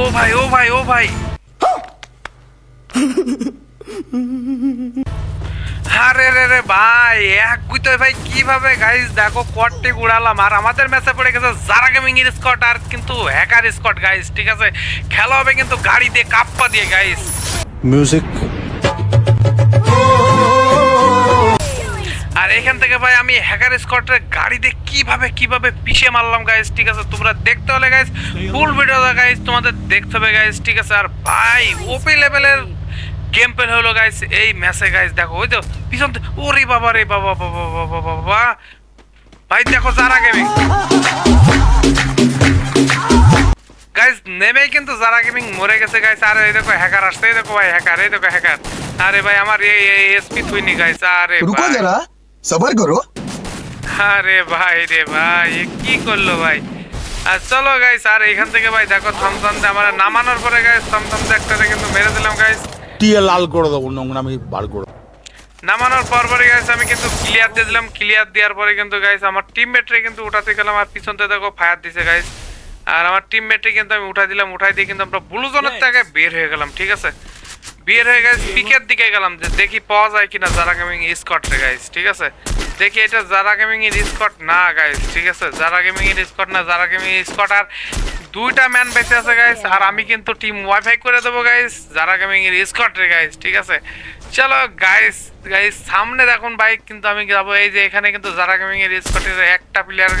ও ভাই ও ভাই ও ভাই। আরে রে রে ভাই, এক গুইতে ভাই, কীভাবে গাইস দেখো কটটি উড়ালাম। আর আমাদের ম্যাচে পড়ে গেছে যারা গেমিং এর স্কট আর কিন্তু হ্যাকার স্কট গাইস ঠিক আছে? খেলা হবে কিন্তু গাড়ি দিয়ে, কাপ্পা দিয়ে গাইস music আর এখান থেকে ভাই আমি হ্যাকার স্কটের গাড়ি দিয়ে কীভাবে কীভাবে পিছিয়ে মারলাম গাইস ঠিক আছে তোমরা দেখতে হলে গাইস ফুল ভিডিওটা গাইস তোমাদের দেখতে হবে গাইস ঠিক আছে? আর ভাই ওপি লেভেলের গেম প্লে হলো গাইস এই ম্যাচে গাইস দেখো ওই তো পিছন ওরে বাবা রে বাবা বাবা বাবা বাবা ভাই দেখো যারা গেমিং গাইস নেমেই কিন্তু যারা গেমিং মরে গেছে গাইস আর এই দেখো হ্যাকার আসছে এই দেখো ভাই হ্যাকার এই দেখো হ্যাকার আরে ভাই আমার এই এসপি থুইনি গাইস আরে रुको ভাই। সবার করো আরে ভাই রে ভাই কি করল ভাই? আর চলো গাইস আর এখান থেকে ভাই দেখো থমথম দে আমার নামানোর পরে গাইস থমথম দে একটারে কিন্তু মেরে দিলাম গাইস টিয়ে লাল করে দেবো নোংরা আমি বার করে নামানোর পর পরে গাইস আমি কিন্তু ক্লিয়ার দিয়ে দিলাম ক্লিয়ার দেওয়ার পরে কিন্তু গাইস আমার টিমমেটরে কিন্তু উঠাতে গেলাম আর পিছন থেকে দেখো ফায়ার দিছে গাইস আর আমার টিমমেটরে কিন্তু আমি উঠাই দিলাম উঠাই দিয়ে কিন্তু আমরা ব্লু জোনের থেকে বের হয়ে গেলাম ঠিক আছে? বের হয়ে গেছে, পিকের দিকে গেলাম যে দেখি পাওয়া যায় কিনা যারা গেমিং স্কট রে গাইস ঠিক আছে? দেখি এটা যারা গেমিং এর স্কট না গাইস ঠিক আছে? যারা গেমিং এর স্কট না, যারা গেমিং স্কট আর দুইটা ম্যান বেঁচে আছে গাইস আর আমি কিন্তু টিম ওয়াইফাই করে দেবো গাইস যারা গেমিং এর স্কট রে গাইস ঠিক আছে? চলো গাইস গাইস সামনে দেখুন বাইক কিন্তু আমি যাব, এই যে এখানে কিন্তু যারা গেমিং এর স্কটের একটা প্লেয়ার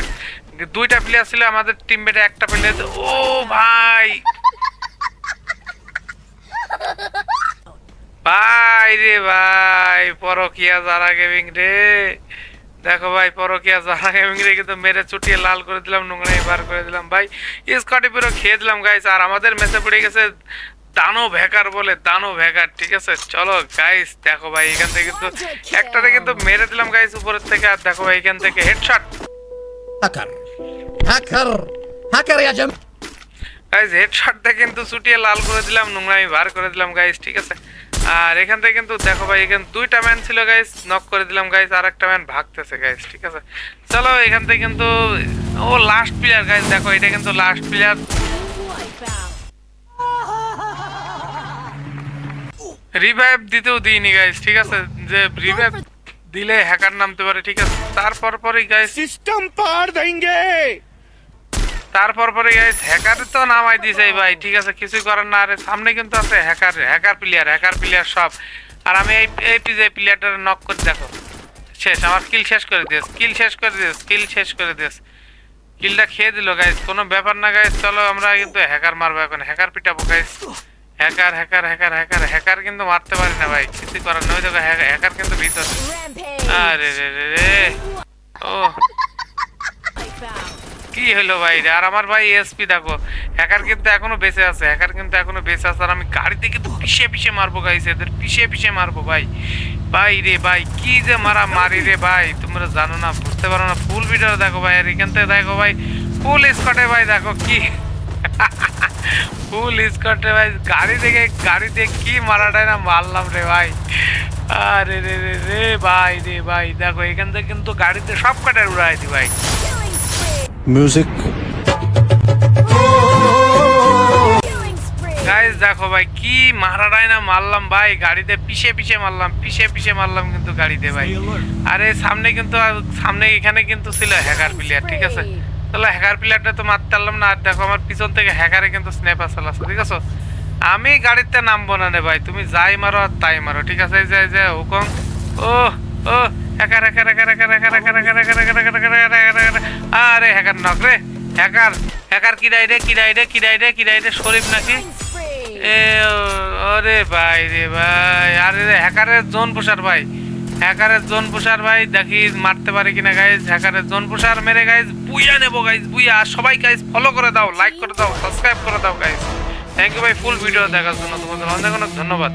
দুইটা প্লেয়ার ছিল, আমাদের টিম বেটে একটা প্লেয়ার ও ভাই! ভাই রে ভাই পরকিয়া যারা গেমিং রে। দেখো ভাই পরকিয়া যারা গেমিং রে কিন্তু মেরে চুটিয়ে লাল করে দিলাম নোংরাই বার করে দিলাম। ভাই স্কটি পুরো খেয়ে দিলাম গাইস আর আমাদের মেসে পড়ে গেছে দানো ভেকার বলে দানো ভেকার ঠিক আছে? চলো গাইস দেখো ভাই এখান থেকে কিন্তু একটারে কিন্তু মেরে দিলাম গাইস উপরের থেকে। আর দেখো ভাই এখান থেকে headshot hacker hacker hacker Azam. Guys হেডশটটা কিন্তু চুটিয়ে লাল করে দিলাম নোংরামি বার করে দিলাম গাইস ঠিক আছে? আর এখান থেকে কিন্তু দেখো ভাই, এখানে দুইটা ম্যান ছিল গাইস নক করে দিলাম গাইস আর একটা ম্যান ভাগতেছে গাইস ঠিক আছে? চলো এখান থেকে কিন্তু, ও লাস্ট প্লেয়ার গাইস দেখো, এটা কিন্তু লাস্ট প্লেয়ার রিভাইভ দিতেও দিইনি গাইস ঠিক আছে? যে রিভাইভ দিলে হ্যাকার নামতে পারে, ঠিক আছে? তারপর পরেই গাইস সিস্টেম পার দেंगे তারপর পরে গাইস হ্যাকার তো নামাই দিছে ভাই ঠিক আছে কিছুই করার না আরে সামনে কিন্তু আছে hacker hacker player hacker player সব। আর আমি এই এই পিজে প্লেয়ারটা নক করে দেখো শেষ আমার কিল শেষ করে দিস কিল শেষ করে দিস কিল শেষ করে দিস কিলটা খেয়ে দিল গাইস কোনো ব্যাপার না গাইস চলো আমরা কিন্তু হ্যাকার মারবো এখন hacker পিটাবো guys hacker hacker hacker hacker hacker কিন্তু মারতে পারি না ভাই কিছু করার নয় দেখো হ্যাকার কিন্তু ভিতর। আরে রে রে রে। ও। কি হলো ভাই রে? আর আমার ভাই এসপি দেখো হ্যাকার কিন্তু এখনও বেঁচে আছে হ্যাকার কিন্তু এখনও বেঁচে আছে। আর আমি গাড়িতে কিন্তু পিষে পিষে মারবো গাইছে এদের পিষে পিষে মারবো, ভাই। ভাই রে, ভাই, কি যে মারা মারি রে, ভাই, তোমরা জানো না, বুঝতে পারো না ফুল ভিডিও দেখো, ভাই, আর এখান থেকে দেখো, ভাই ফুল স্কটে ভাই, দেখো কি। ফুল স্কটে ভাই, গাড়ি দেখে, গাড়ি দিয়ে কি মারাটাই না মারলাম রে, ভাই। আরে রে রে রে, ভাই রে, ভাই, দেখো, এখান থেকে কিন্তু গাড়িতে সব কাটার উড়াই দি, ভাই। মিউজিক গাইজ দেখো ভাই কি মারাটাই না মারলাম ভাই গাড়িতে পিছে পিছে মারলাম পিছে পিছে মারলাম কিন্তু গাড়িতে ভাই আরে সামনে কিন্তু সামনে এখানে কিন্তু ছিল হ্যাকার প্লেয়ার ঠিক আছে তাহলে হ্যাকার প্লেয়ারটা তো মারতে পারলাম না আর দেখো আমার পিছন থেকে হ্যাকারে কিন্তু স্ন্যাপার চালাচ্ছে ঠিক আছে আমি গাড়িতে নামবো না রে ভাই তুমি যাই মারো আর তাই মারো ঠিক আছে যাই যাই হুকম ও ও hacker hacker hacker hacker hacker hacker hacker hacker hacker hacker hacker hacker আরে হ্যাকার নক রে। হ্যাকার হ্যাকার কিরাই রে কিরাই রে কিরাই রে কিরাই রে শরীফ নাকি? এ ওরে ভাই রে ভাই আরে রে হ্যাকারের জোন পোষার ভাই। হ্যাকারের জোন পোষার ভাই দেখি মারতে পারি কিনা গাইজ হ্যাকারের জোন পোষার মেরে গাইজ বুইয়া নেব গাইজ বুইয়া। আর সবাই গাইজ ফলো করে দাও লাইক করে দাও সাবস্ক্রাইব করে দাও গাইজ থ্যাংক ইউ ভাই ফুল ভিডিও দেখার জন্য তোমাদের অনেক অনেক ধন্যবাদ।